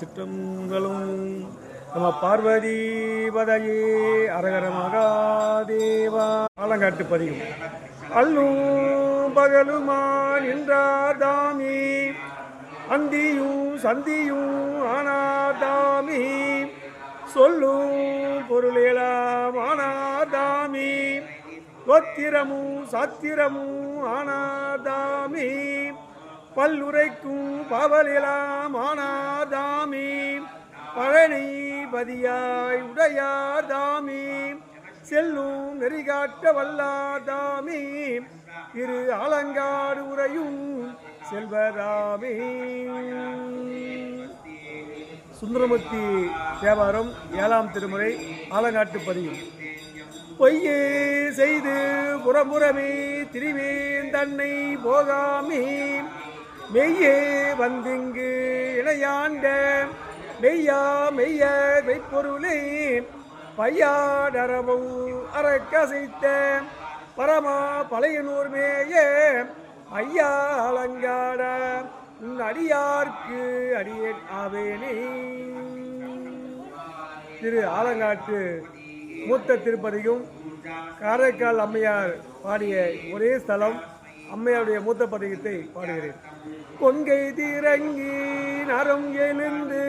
சிற்றங்களும் நம்ம பார்வதி பதையே அரகர மகாதேவா. ஆலங்காட்டு பதியும் அல்லும் பகலுமா நின்றார் தாமி. அந்தியும் சந்தியும் ஆனாதாமி சொல்லும் பொருளேலாம் ஆனாதாமி கோத்திரமும் சாத்திரமும் தாமி. பல்லுரைக்கும் பவலெலாம் ஆனாதாமி. பழனி பதியாய் உடையாதாமி செல்லும் நெறிகாட்ட வல்லாதாமி திரு அலங்காடு உரையும் செல்வராமே. சுந்தரமூர்த்தி தேவாரம் ஏழாம் திருமுறை ஆலங்காட்டு பதியும். பொய்யே செய்து புறமுறமே திரிவேன் தன்னை போகாமே. மெய்யே வந்திங்கு இணையாண்ட மெய்யா மெய்ய மெய்ப்பொருளே பையாடரவும் அறக்கசைத்த பரமா பழையனூர் மேய ஐயா அலங்காட உன் அடியார்க்கு அடியேன் ஆவேனே. திரு ஆலங்காட்டு மூத்த திருப்பதியும் காரைக்கால் அம்மையார் பாடிய ஒரே ஸ்தலம் அம்மையாருடைய மூத்த பதிகத்தை பாடுகிறேன். கொங்கை தீரங்கி நரம் எழுந்து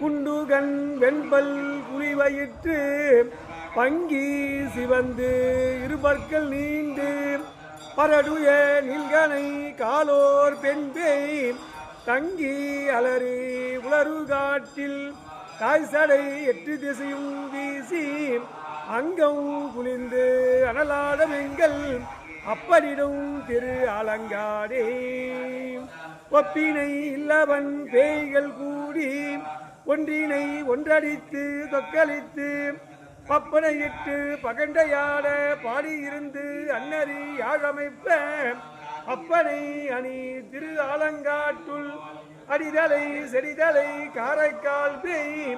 குண்டுகன் வெண்பல் குழிவயிற்று பங்கி சிவந்து இருபற்கள் நீண்டு பரடுய நில்கனை காலோர் பெண்பே தங்கி அலறி உளறு காட்டில் காய்சடை எட்டு திசையும் வீசி அங்கம் குளிர்ந்து அனலாடமெங்கள் எங்கள் அப்படிடும் திரு அலங்காரே. ஒப்பினை இல்லவன் பேய்கள் கூடி ஒன்றினை ஒன்றடித்து தொக்களித்து பப்பனையிட்டு பகண்டையாட பாடியிருந்து அன்னறி யாழமைப்ப அப்பனை அணி திரு ஆலங்காட்டுள் அடிதலை செடிதலை காரைக்கால் பேய்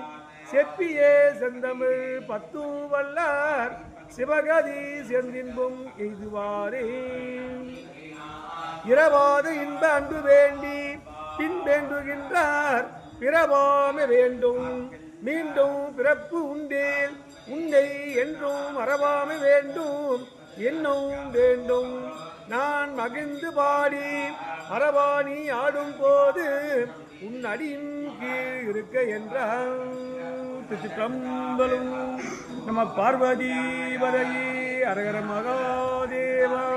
செப்பியே செந்தமிழ் பத்தூவல்லார். வல்லார் சிவகதி சென்றின்பும் எய்துவாரே. இரவாது இன்ப அன்பு வேண்டி பின் வேண்டுகின்றார். பிறவாம வேண்டும் மீண்டும் பிறப்பு உண்டேல் உன்னை என்றும் மறவாம வேண்டும் என்னும் வேண்டும். நான் மகிழ்ந்து பாடி மரபாணி ஆடும் போது உன் அடியின் கீழ் இருக்க என்றார் திருச்சிற்றம்பலும் நம்ம பார்வதி வரையே. அரகர மகாதேவா.